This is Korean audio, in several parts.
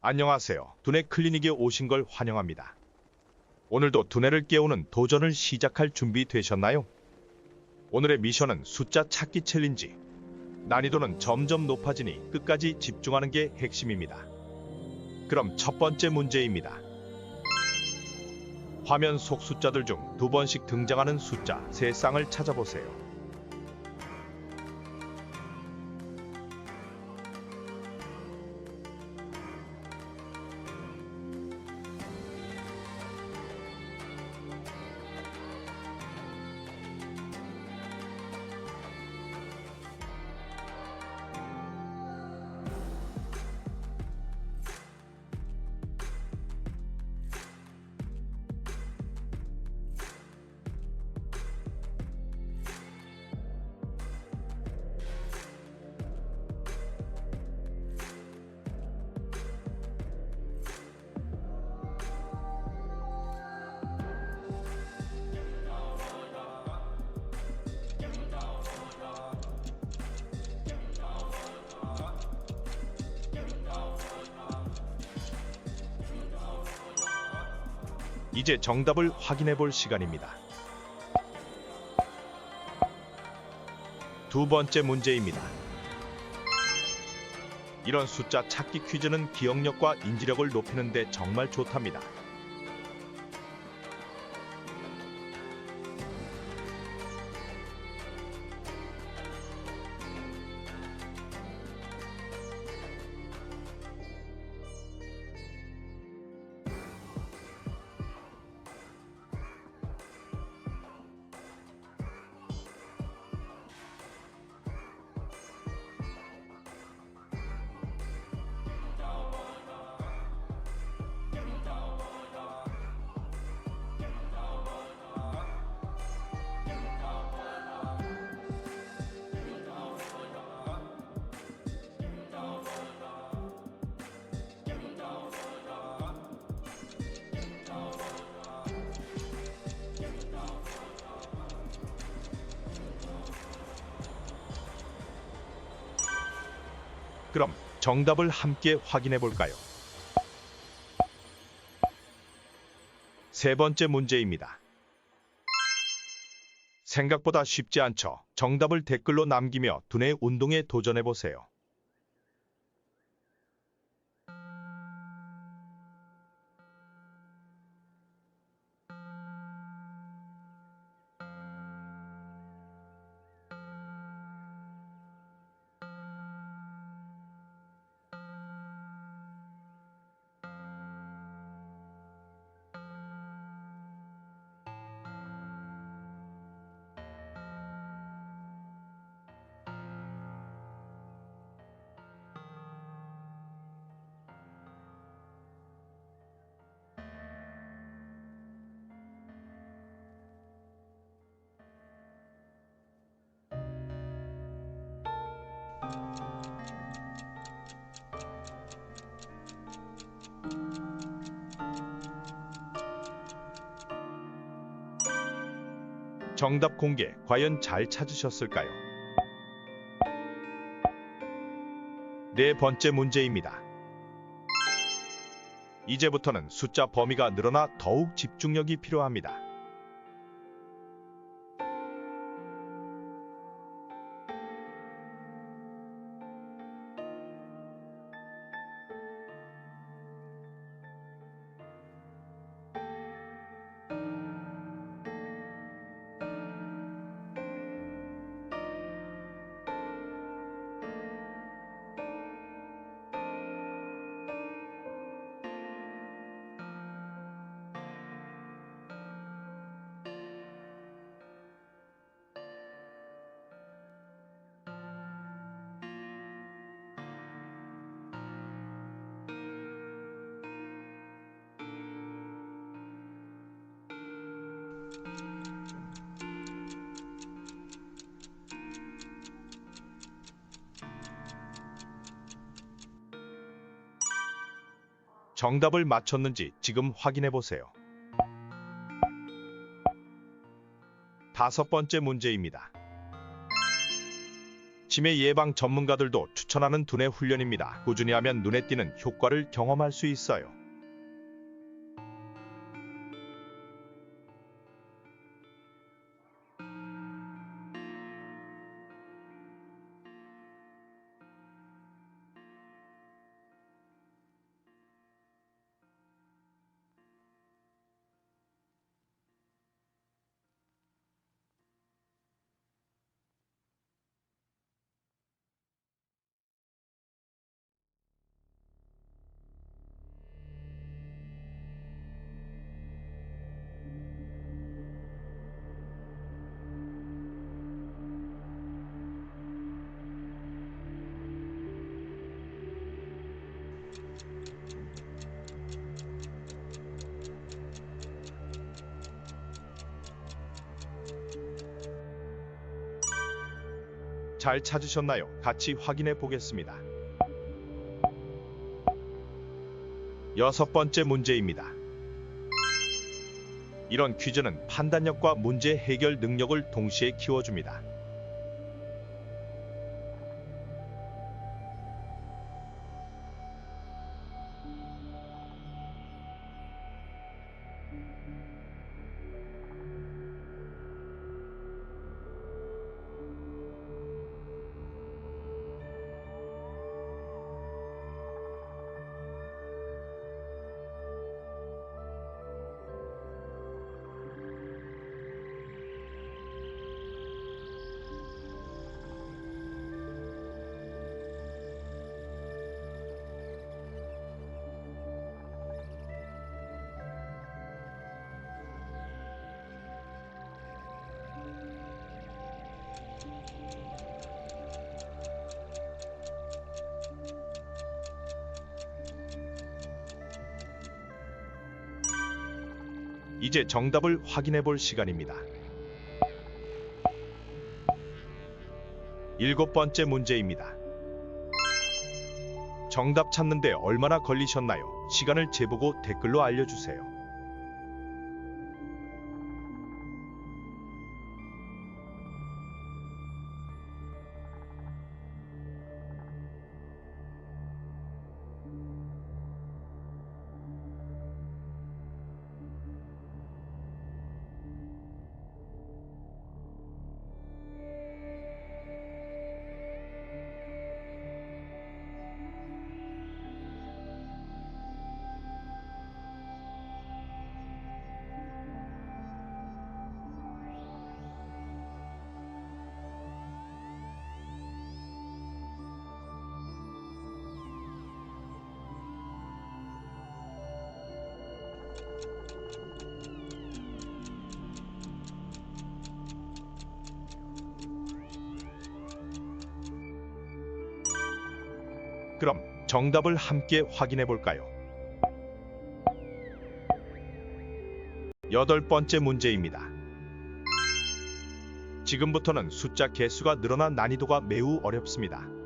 안녕하세요. 두뇌 클리닉에 오신 걸 환영합니다. 오늘도 두뇌를 깨우는 도전을 시작할 준비 되셨나요? 오늘의 미션은 숫자 찾기 챌린지. 난이도는 점점 높아지니 끝까지 집중하는 게 핵심입니다. 그럼 첫 번째 문제입니다. 화면 속 숫자들 중 두 번씩 등장하는 숫자 세 쌍을 찾아보세요. 이제 정답을 확인해 볼 시간입니다. 두 번째 문제입니다. 이런 숫자 찾기 퀴즈는 기억력과 인지력을 높이는 데 정말 좋답니다. 그럼 정답을 함께 확인해 볼까요? 세 번째 문제입니다. 생각보다 쉽지 않죠. 정답을 댓글로 남기며 두뇌 운동에 도전해 보세요. 정답 공개 과연 잘 찾으셨을까요? 네 번째 문제입니다. 이제부터는 숫자 범위가 늘어나 더욱 집중력이 필요합니다. 정답을 맞췄는지 지금 확인해 보세요. 다섯 번째 문제입니다. 치매 예방 전문가들도 추천하는 두뇌 훈련입니다. 꾸준히 하면 눈에 띄는 효과를 경험할 수 있어요. 잘 찾으셨나요? 같이 확인해 보겠습니다. 여섯 번째 문제입니다. 이런 퀴즈는 판단력과 문제 해결 능력을 동시에 키워줍니다. 이제 정답을 확인해 볼 시간입니다. 일곱 번째 문제입니다. 정답 찾는데 얼마나 걸리셨나요? 시간을 재보고 댓글로 알려주세요. 그럼 정답을 함께 확인해 볼까요? 여덟 번째 문제입니다. 지금부터는 숫자 개수가 늘어난 난이도가 매우 어렵습니다.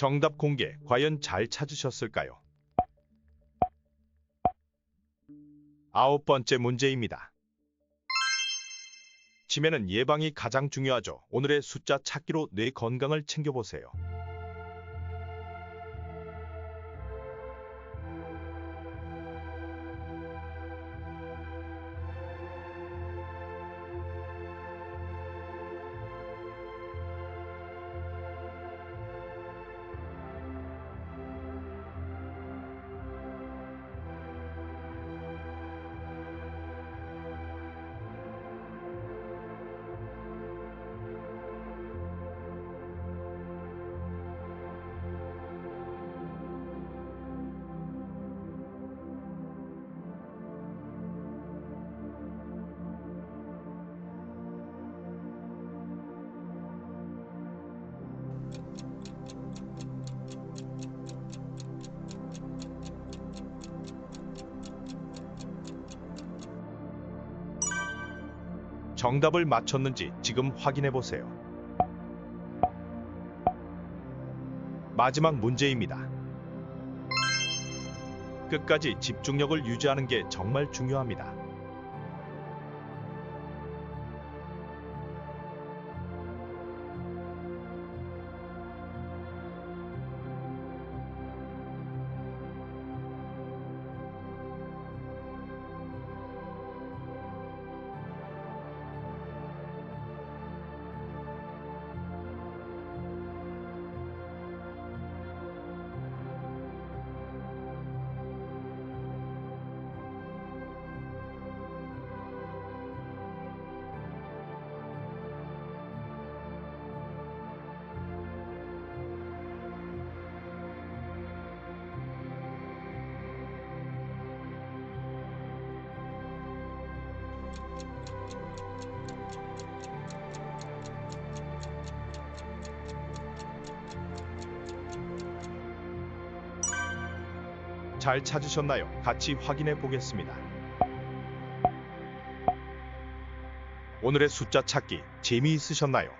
정답 공개 과연 잘 찾으셨을까요? 아홉 번째 문제입니다. 치매는 예방이 가장 중요하죠. 오늘의 숫자 찾기로 뇌 건강을 챙겨보세요. 정답을 맞췄는지 지금 확인해 보세요. 마지막 문제입니다. 끝까지 집중력을 유지하는 게 정말 중요합니다. 잘 찾으셨나요? 같이 확인해 보겠습니다. 오늘의 숫자 찾기 재미있으셨나요?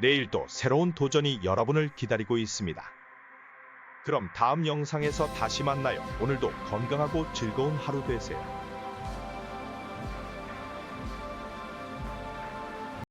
내일 또 새로운 도전이 여러분을 기다리고 있습니다. 그럼 다음 영상에서 다시 만나요. 오늘도 건강하고 즐거운 하루 되세요.